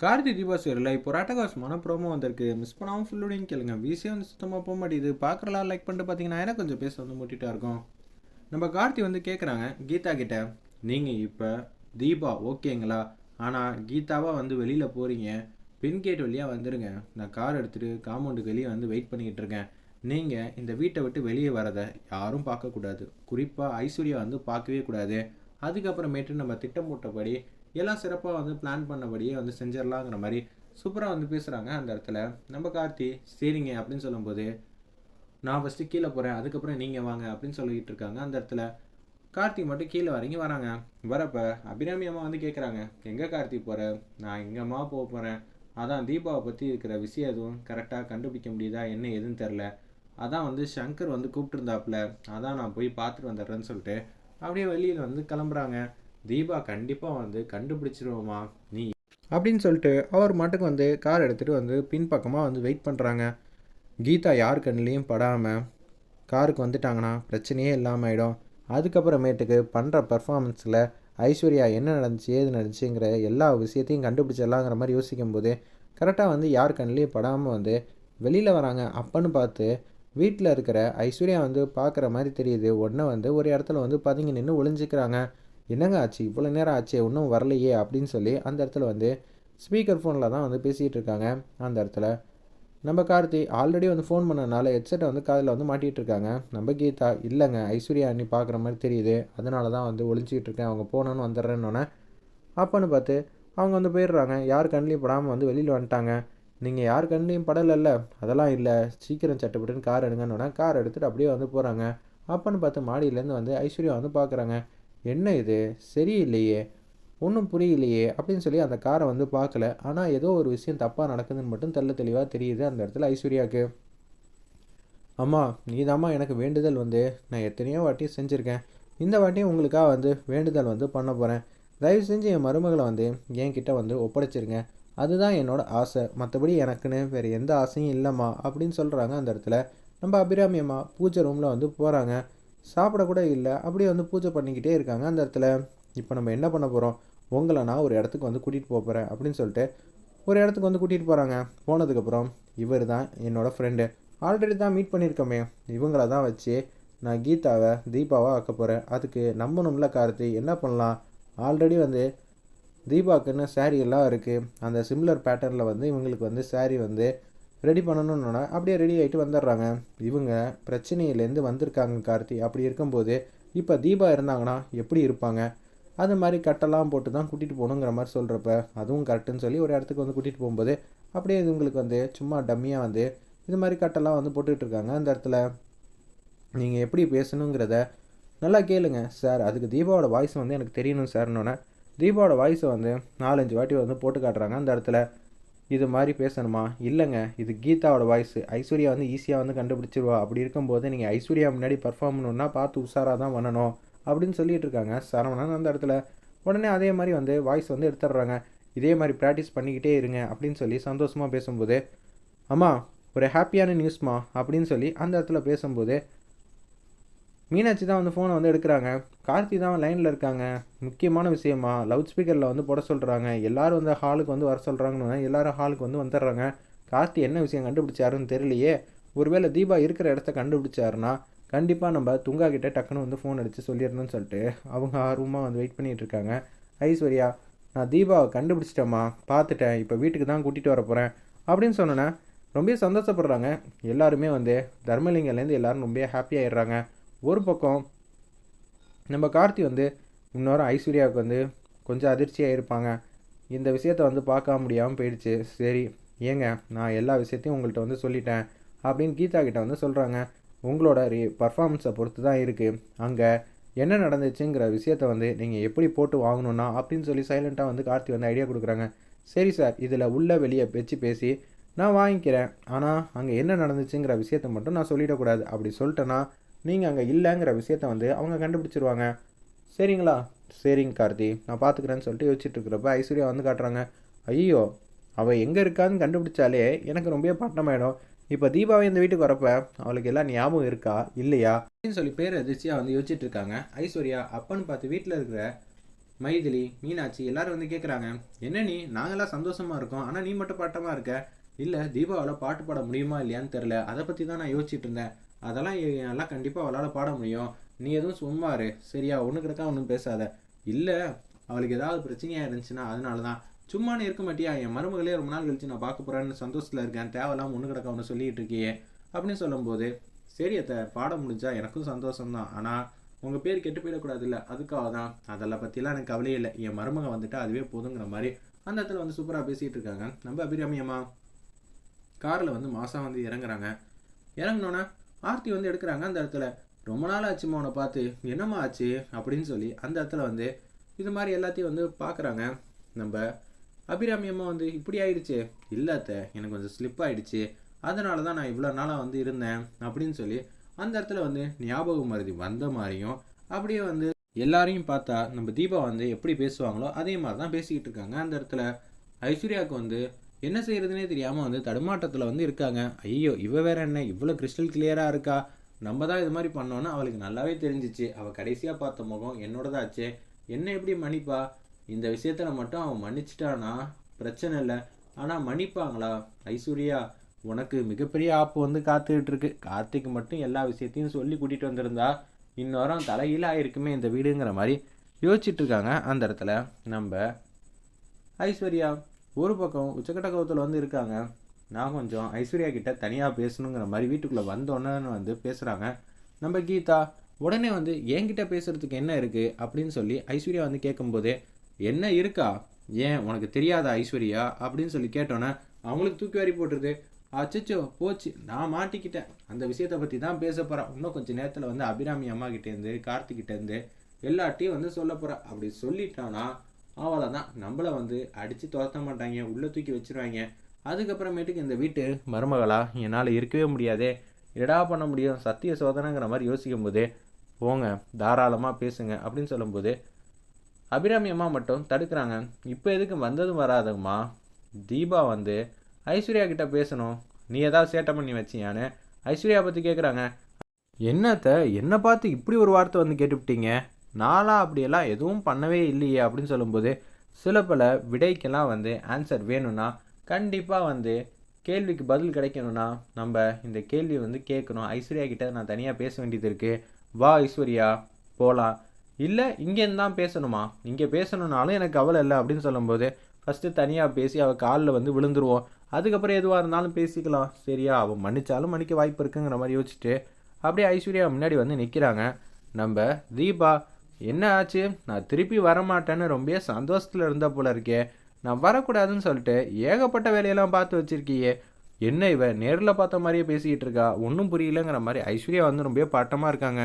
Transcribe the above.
கார்த்தி தீபா சீரியலில் இப்போ ராட்டகாசமான ப்ரோமோ வந்திருக்கு. மிஸ் பண்ணாமல் ஃபுல்லோடையும் கேளுங்க. வீசியே வந்து சுத்தமாக போக மாட்டேங்குது. பார்க்குறலாம் லைக் பண்ணிட்டு பார்த்தீங்கன்னா எனக்கு கொஞ்சம் பேச வந்து முட்டிட்டா இருக்கும். நம்ம கார்த்தி வந்து கேட்குறாங்க கீதா கிட்ட நீங்கள் இப்போ தீபா ஓகேங்களா? ஆனால் கீதாவாக வந்து வெளியில் போகிறீங்க பின் கேட் வழியாக வந்துடுங்க நான் கார் எடுத்துகிட்டு காம்பவுண்டுக்கு வெளியே வந்து வெயிட் பண்ணிக்கிட்டு இருக்கேன். நீங்கள் இந்த வீட்டை விட்டு வெளியே வரதை யாரும் பார்க்கக்கூடாது. குறிப்பாக ஐஸ்வர்யா வந்து பார்க்கவே கூடாது. அதுக்கப்புறமேட்டு நம்ம திட்டம் போட்டபடி எல்லாம் சிறப்பாக வந்து பிளான் பண்ணபடியே வந்து செஞ்சிடலாங்கிற மாதிரி சூப்பராக வந்து பேசுகிறாங்க அந்த இடத்துல. நம்ம கார்த்தி சரிங்க அப்படின்னு சொல்லும்போது நான் ஃபஸ்ட்டு கீழே போகிறேன் அதுக்கப்புறம் நீங்கள் வாங்க அப்படின்னு சொல்லிக்கிட்டு இருக்காங்க அந்த இடத்துல. கார்த்தி மட்டும் கீழே வரீங்க வராங்க. வரப்போ அபிராமி அம்மா வந்து கேட்குறாங்க எங்கே கார்த்தி போகிற நான் எங்கம்மா போக போகிறேன் அதான் தீபாவை பற்றி இருக்கிற விஷயம் எதுவும் கரெக்டாக கண்டுபிடிக்க முடியுதா? என்ன எதுன்னு தெரில அதான் வந்து சங்கர் வந்து கூப்பிட்டுருந்தாப்புல. அதான் நான் போய் பார்த்துட்டு வந்துடுறேன்னு சொல்லிட்டு அப்படியே வெளியில் வந்து கிளம்புறாங்க. தீபா கண்டிப்பாக வந்து கண்டுபிடிச்சிருவோமா? நீ அப்படின்னு சொல்லிட்டு அவர் மட்டுக்கு வந்து கார் எடுத்துகிட்டு வந்து பின்பக்கமாக வந்து வெயிட் பண்ணுறாங்க கீதா யார் கண்ணிலையும் படாமல் காருக்கு வந்துட்டாங்கன்னா பிரச்சனையே இல்லாமல் ஆகிடும் அதுக்கப்புறமேட்டுக்கு பண்ணுற பர்ஃபார்மன்ஸில் ஐஸ்வர்யா என்ன நடந்துச்சு ஏது நடந்துச்சுங்கிற எல்லா விஷயத்தையும் கண்டுபிடிச்சிடலாங்கிற மாதிரி யோசிக்கும்போது கரெக்டாக வந்து யார் கண்ணிலையும் படாமல் வந்து வெளியில் வராங்க. அப்பன்னு பார்த்து வீட்டில் இருக்கிற ஐஸ்வர்யா வந்து பார்க்குற மாதிரி தெரியுது. உடனே வந்து ஒரு இடத்துல வந்து பதுங்கி நின்று ஒளிஞ்சிக்கிறாங்க. என்னங்க ஆச்சு? இவ்வளோ நேரம் ஆச்சு இன்னும் வரலையே அப்படின்னு சொல்லி அந்த இடத்துல வந்து ஸ்பீக்கர் ஃபோனில் தான் வந்து பேசிகிட்டு இருக்காங்க. அந்த இடத்துல நம்ம கார்த்தி ஆல்ரெடி வந்து ஃபோன் பண்ணனால ஹெட்செட்டை வந்து காதில் வந்து மாட்டிகிட்டு இருக்காங்க. நம்ம கீதா இல்லைங்க ஐஸ்வர்யா அண்ணி பார்க்குற மாதிரி தெரியுது. அதனால தான் வந்து ஒழிஞ்சிக்கிட்டு இருக்கேன். அவங்க போனோன்னு வந்துடுறேன்னொன்னே அப்போன்னு பார்த்து அவங்க வந்து போயிடுறாங்க. யார் கண்ணிலையும் படாமல் வந்து வெளியில் வந்துட்டாங்க. நீங்கள் யார் கண்ணிலையும் படலைல்ல? அதெல்லாம் இல்லை. சீக்கிரம் சட்டப்பட்டுன்னு கார் எடுங்கன்னொன்னே கார் எடுத்துகிட்டு அப்படியே வந்து போகிறாங்க அப்போன்னு பார்த்து மாடியிலேருந்து வந்து ஐஸ்வர்யா வந்து பார்க்குறாங்க. என்ன இது? சரியில்லையே. ஒன்றும் புரியலையே. அப்படின்னு சொல்லி அந்த காரை வந்து பார்க்கல. ஆனால் ஏதோ ஒரு விஷயம் தப்பாக நடக்குதுன்னு மட்டும் தெல்ல தெளிவாக தெரியுது அந்த இடத்துல ஐஸ்வர்யாவுக்கு. அம்மா நீதாம்மா எனக்கு வேண்டுதல் வந்து. நான் எத்தனையோ வாட்டி செஞ்சுருக்கேன். இந்த வாட்டியும் உங்களுக்காக வந்து வேண்டுதல் வந்து பண்ண போகிறேன் தயவு செஞ்சு என் மருமகளை வந்து என்கிட்ட வந்து ஒப்படைச்சிருங்க. அதுதான் என்னோடய ஆசை. மற்றபடி எனக்குன்னு வேறு எந்த ஆசையும் இல்லைம்மா. அப்படின்னு சொல்கிறாங்க அந்த இடத்துல. நம்ம அபிராமி அம்மா பூஜை ரூமில் வந்து போகிறாங்க சாப்பிட கூட இல்லை. அப்படியே வந்து பூஜை பண்ணிக்கிட்டே இருக்காங்க. அந்த இடத்துல இப்போ நம்ம என்ன பண்ண போகிறோம் உங்களை நான் ஒரு இடத்துக்கு வந்து கூட்டிகிட்டு போக போகிறேன் அப்படின்னு சொல்லிட்டு ஒரு இடத்துக்கு வந்து கூட்டிகிட்டு போகிறாங்க போனதுக்கப்புறம் இவர் தான் என்னோடய ஃப்ரெண்டு ஆல்ரெடி தான் மீட் பண்ணியிருக்கோமே. இவங்கள தான் வச்சு நான் கீதாவை தீபாவை ஆக்க போகிறேன் அதுக்கு நம்பணும்ல கார்த்தி என்ன பண்ணலாம்? ஆல்ரெடி வந்து தீபாவுக்குன்னு saree எல்லாம் இருக்குது அந்த சிம்லர் பேட்டர்னில் வந்து இவங்களுக்கு வந்து saree வந்து ரெடி பண்ணணும்னா அப்படியே ரெடி ஆகிட்டு வந்துடுறாங்க. இவங்க பிரச்சனையிலேருந்து வந்திருக்காங்க கார்த்தி. அப்படி இருக்கும்போது இப்போ தீபா இருந்தாங்கன்னா எப்படி இருப்பாங்க? அது மாதிரி கட்டெல்லாம் போட்டு தான் கூட்டிகிட்டு போகணுங்கிற மாதிரி சொல்கிறப்ப அதுவும் கரெக்டுன்னு சொல்லி ஒரு இடத்துக்கு வந்து கூட்டிகிட்டு போகும்போது அப்படியே இவங்களுக்கு வந்து சும்மா டம்மியாக வந்து இது மாதிரி கட்டெல்லாம் வந்து போட்டுக்கிட்டு இருக்காங்க அந்த இடத்துல. நீங்கள் எப்படி பேசணுங்கிறத நல்லா கேளுங்க சார். அதுக்கு தீபாவோட வாய்ஸ் வந்து எனக்கு தெரியணும் சார்னோன்னே தீபாவோட வாய்ஸை வந்து நாலஞ்சு வாட்டி வந்து போட்டு காட்டுறாங்க அந்த இடத்துல. இது மாதிரி பேசணுமா? இல்லைங்க. இது கீதாவோட வாய்ஸ் ஐஸ்வர்யா வந்து ஈஸியாக வந்து கண்டுபிடிச்சிருவா. அப்படி இருக்கும்போது நீங்கள் ஐஸ்வர்யா முன்னாடி பர்ஃபார்ம் பண்ணணுன்னா பார்த்து உஷாராக தான் பண்ணணும் அப்படின்னு சொல்லிட்டு இருக்காங்க. சரவணன் அந்த இடத்துல உடனே அதே மாதிரி வந்து வாய்ஸ் வந்து எடுத்துடுறாங்க. இதே மாதிரி ப்ராக்டிஸ் பண்ணிக்கிட்டே இருங்க அப்படின்னு சொல்லி சந்தோஷமாக பேசும்போது அம்மா ஒரு ஹாப்பியான நியூஸ்மா அப்படின்னு சொல்லி அந்த இடத்துல பேசும்போது மீனாட்சி தான் வந்து ஃபோனை வந்து எடுக்கிறாங்க. கார்த்தி தான் லைனில் இருக்காங்க. முக்கியமான விஷயமா லவுட் ஸ்பீக்கரில் வந்து போட சொல்கிறாங்க எல்லோரும் வந்து ஹாலுக்கு வந்து வர சொல்கிறாங்கன்னு எல்லோரும் ஹாலுக்கு வந்து வந்துடுறாங்க. கார்த்தி என்ன விஷயம் கண்டுபிடிச்சாருன்னு தெரியலையே. ஒருவேளை தீபா இருக்கிற இடத்த கண்டுபிடிச்சாருன்னா கண்டிப்பாக நம்ம துங்கா கிட்டே டக்குன்னு வந்து ஃபோன் அடித்து சொல்லிடணும்னு சொல்லிட்டு அவங்க ஆர்வமாக வந்து வெயிட் பண்ணிகிட்டு இருக்காங்க. ஐஸ்வர்யா நான் தீபாவை கண்டுபிடிச்சிட்டேம்மா பார்த்துட்டேன். இப்போ வீட்டுக்கு தான் கூட்டிகிட்டு வர போகிறேன் அப்படின்னு சொன்னேன்னா ரொம்ப சந்தோஷப்படுறாங்க. எல்லாருமே வந்து தர்மலிங்கலேருந்து எல்லாரும் ரொம்ப ஹாப்பி ஆகிடுறாங்க ஒரு பக்கம் நம்ம கார்த்தி வந்து இன்னொரு ஐஸ்வர்யாவுக்கு வந்து கொஞ்சம் அதிர்ச்சியாக இருப்பாங்க. இந்த விஷயத்த வந்து பார்க்க முடியாமல் போயிடுச்சு. சரி ஏங்க நான் எல்லா விஷயத்தையும் உங்கள்கிட்ட வந்து சொல்லிட்டேன் அப்படின்னு கீதா கிட்ட வந்து சொல்கிறாங்க உங்களோட ரீ பர்ஃபார்மன்ஸை பொறுத்து தான் இருக்குது அங்கே என்ன நடந்துச்சுங்கிற விஷயத்த வந்து நீங்கள் எப்படி போட்டு வாங்கணும்னா அப்படின்னு சொல்லி சைலண்ட்டாக வந்து கார்த்தி வந்து ஐடியா கொடுக்குறாங்க. சரி சார் இதில் உள்ள வெளியே வச்சு பேசி நான் வாங்கிக்கிறேன். ஆனால் அங்கே என்ன நடந்துச்சுங்கிற விஷயத்த மட்டும் நான் சொல்லிடக்கூடாது. அப்படி சொல்லிட்டேன்னா நீங்கள் அங்கே இல்லைங்கிற விஷயத்த வந்து அவங்க கண்டுபிடிச்சிருவாங்க. சரிங்களா? சரிங்க கார்த்தி. நான் பார்த்துக்கிறேன்னு சொல்லிட்டு யோசிச்சுட்டு இருக்கிறப்ப ஐஸ்வர்யா வந்து காட்டுறாங்க. ஐயோ அவள் எங்கே இருக்கான்னு கண்டுபிடிச்சாலே எனக்கு ரொம்ப பட்டமாயிடும். இப்போ தீபாவளி இந்த வீட்டுக்கு வரப்ப அவளுக்கு எல்லாம் ஞாபகம் இருக்கா? இல்லையா? அப்படின்னு சொல்லி பேர் அதிர்ச்சியாக வந்து யோசிச்சுட்டு இருக்காங்க. ஐஸ்வர்யா அப்பன்னு பார்த்து வீட்டில் இருக்கிற மைதிலி மீனாட்சி எல்லாரும் வந்து கேட்குறாங்க என்ன நீ? நாங்களாம் சந்தோஷமாக இருக்கோம். ஆனால் நீ மட்டும் பாட்டமாக இருக்க. இல்லை தீபாவில் பாட்டு பாட முடியுமா இல்லையான்னு தெரில அதை பற்றி தான் நான் யோசிச்சுட்டு இருந்தேன். அதெல்லாம் எ- எல்லாம் கண்டிப்பாக அவளால் பாட முடியும். நீ எதுவும் சும்மா இரு. சரியா? ஒன்று கிடக்கா ஒன்றும் பேசாத. இல்லை அவளுக்கு ஏதாவது பிரச்சனையாக இருந்துச்சுன்னா அதனால தான் சும்மா இருக்க மாட்டியா? என் மருமகளே ரொம்ப நாள் கழிச்சு நான் பார்க்க போகிறேன்னு சந்தோஷத்தில் இருக்கேன். தேவையில்லாமல் ஒன்று கிடக்க ஒன்று சொல்லிகிட்டு இருக்கியே. அப்படின்னு சொல்லும்போது சரி அத்தை பாட முடிஞ்சா எனக்கும் சந்தோஷம்தான். ஆனால் உங்கள் பேர் கெட்டு போயிடக்கூடாது இல்லை அதுக்காக தான் அதெல்லாம் பற்றிலாம் எனக்கு கவலையே இல்லை. என் மருமக வந்துட்டா அதுவே போதுங்கிற மாதிரி அந்த இடத்துல வந்து சூப்பராக பேசிகிட்டு இருக்காங்க. நம்ம அபிராமியம்மா. காரில் வந்து மாதம் வந்து இறங்குறாங்க. இறங்குனோன்னே ஆர்த்தி வந்து எடுக்கிறாங்க அந்த இடத்துல. ரொம்ப நாள் ஆச்சுமா உன்னை பார்த்து? என்னம்மா ஆச்சு? அப்படின்னு சொல்லி அந்த இடத்துல வந்து இது மாதிரி எல்லாத்தையும் வந்து பார்க்குறாங்க. நம்ம அபிராமி அம்மா வந்து இப்படி ஆயிடுச்சு. இல்லாத எனக்கு கொஞ்சம் ஸ்லிப் ஆயிடுச்சு. அதனால தான் நான் இவ்வளோ நாளாக வந்து இருந்தேன். அப்படின்னு சொல்லி அந்த இடத்துல வந்து ஞாபக மருதி வந்த மாதிரியும் அப்படியே வந்து எல்லாரையும் பார்த்தா நம்ம தீபா வந்து எப்படி பேசுவாங்களோ அதே மாதிரி தான் பேசிக்கிட்டு இருக்காங்க. அந்த இடத்துல ஐஸ்வர்யாவுக்கு வந்து என்ன செய்கிறதுனே தெரியாமல் வந்து தடுமாட்டத்தில் வந்து இருக்காங்க. ஐயோ இவ வேற என்ன? இவ்வளோ கிறிஸ்டல் கிளியராக இருக்கா? நம்ம தான் இது மாதிரி பண்ணோன்னு அவளுக்கு நல்லாவே தெரிஞ்சிச்சு. அவள் கடைசியாக பார்த்த முகம் என்னோடதாச்சே. என்ன எப்படி மன்னிப்பா? இந்த விஷயத்தில் மட்டும் அவன் மன்னிச்சிட்டானா? பிரச்சனை இல்லை. ஆனால் மன்னிப்பாங்களா? ஐஸ்வர்யா உனக்கு மிகப்பெரிய ஆப்பு வந்து காத்துக்கிட்டு இருக்கு. கார்த்திக் மட்டும் எல்லா விஷயத்தையும் சொல்லி கூட்டிகிட்டு வந்திருந்தா இன்னொரம் தலைகீழ ஆயிருக்குமே இந்த வீடுங்கிற மாதிரி யோசிச்சுட்டு இருக்காங்க அந்த இடத்துல. நம்ம ஐஸ்வர்யா ஒரு பக்கம் உச்சக்கட்ட கோபத்தில் வந்து இருக்காங்க. நான் கொஞ்சம் ஐஸ்வர்யா கிட்ட தனியாக பேசணுங்கிற மாதிரி வீட்டுக்குள்ளே வந்தோன்னே வந்து பேசுகிறாங்க நம்ம கீதா உடனே வந்து என்கிட்ட பேசுகிறதுக்கு என்ன இருக்குது அப்படின்னு சொல்லி ஐஸ்வர்யா வந்து கேட்கும்போது என்ன இருக்கா? ஏன் உனக்கு தெரியாதா ஐஸ்வர்யா? அப்படின்னு சொல்லி கேட்டோன்னே அவங்களுக்கு தூக்கி வாரி போட்டுருது. அச்சோ போச்சு. நான் மாட்டிக்கிட்டேன். அந்த விஷயத்தை பற்றி தான் பேச போகிறேன் இன்னும் கொஞ்சம் நேரத்தில் வந்து அபிராமி அம்மா கிட்டேருந்து கார்த்திகிட்டேருந்து எல்லாட்டையும் வந்து சொல்ல போகிறேன் அப்படி சொல்லிட்டானா அவ்வளோ தான் நம்மளை வந்து அடித்து துரத்த மாட்டாங்க உள்ளே தூக்கி வச்சிருவாங்க. அதுக்கப்புறமேட்டுக்கு இந்த வீட்டு மருமகளா என்னால் இருக்கவே முடியாதே. எடா பண்ண முடியும்? சத்திய சோதனைங்கிற மாதிரி யோசிக்கும் போது போங்க தாராளமாக பேசுங்க அப்படின்னு சொல்லும்போது அபிராமி அம்மா மட்டும் தடுக்கிறாங்க. இப்போ எதுக்கு வந்ததும் வராதுங்கம்மா தீபா வந்து ஐஸ்வர்யா கிட்ட பேசணும். நீ ஏதாவது சேட்டை பண்ணி வச்சியான்னு ஐஸ்வர்யா பற்றி கேட்குறாங்க என்னத்த? என்னை பார்த்து இப்படி ஒரு வார்த்தை வந்து கேட்டுவிட்டீங்க? நான்லாம் அப்படியெல்லாம் எதுவும் பண்ணவே இல்லையே அப்படின்னு சொல்லும்போது சில பல விடைக்கெல்லாம் வந்து ஆன்சர் வேணும்னா கண்டிப்பாக வந்து கேள்விக்கு பதில் கிடைக்கணும்னா நம்ம இந்த கேள்வி வந்து கேட்கணும். ஐஸ்வர்யா கிட்டே நான் தனியாக பேச வேண்டியது இருக்குது வா ஐஸ்வர்யா போகலாம் இல்லை இங்கேருந்து தான் பேசணுமா? இங்கே பேசணுன்னாலும் எனக்கு கவலை இல்லை அப்படின்னு சொல்லும்போது ஃபஸ்ட்டு தனியாக பேசி அவள் காலில் வந்து விழுந்துருவோம். அதுக்கப்புறம் எதுவாக இருந்தாலும் பேசிக்கலாம். சரியா அவள் மன்னிச்சாலும் மன்னிக்க வாய்ப்பு இருக்குங்கிற மாதிரி யோசிச்சுட்டு அப்படியே ஐஸ்வர்யா முன்னாடி வந்து நிற்கிறாங்க நம்ம தீபா என்ன ஆச்சு? நான் திருப்பி வரமாட்டேன்னு ரொம்ப சந்தோஷத்தில் இருந்த போல இருக்கே. நான் வரக்கூடாதுன்னு சொல்லிட்டு ஏகப்பட்ட வேலையெல்லாம் பார்த்து வச்சிருக்கியே. என்ன இவ நேரில் பார்த்த மாதிரியே பேசிக்கிட்டு இருக்கா? ஒன்றும் புரியலங்கிற மாதிரி ஐஸ்வர்யா வந்து ரொம்ப பாட்டமாக இருக்காங்க.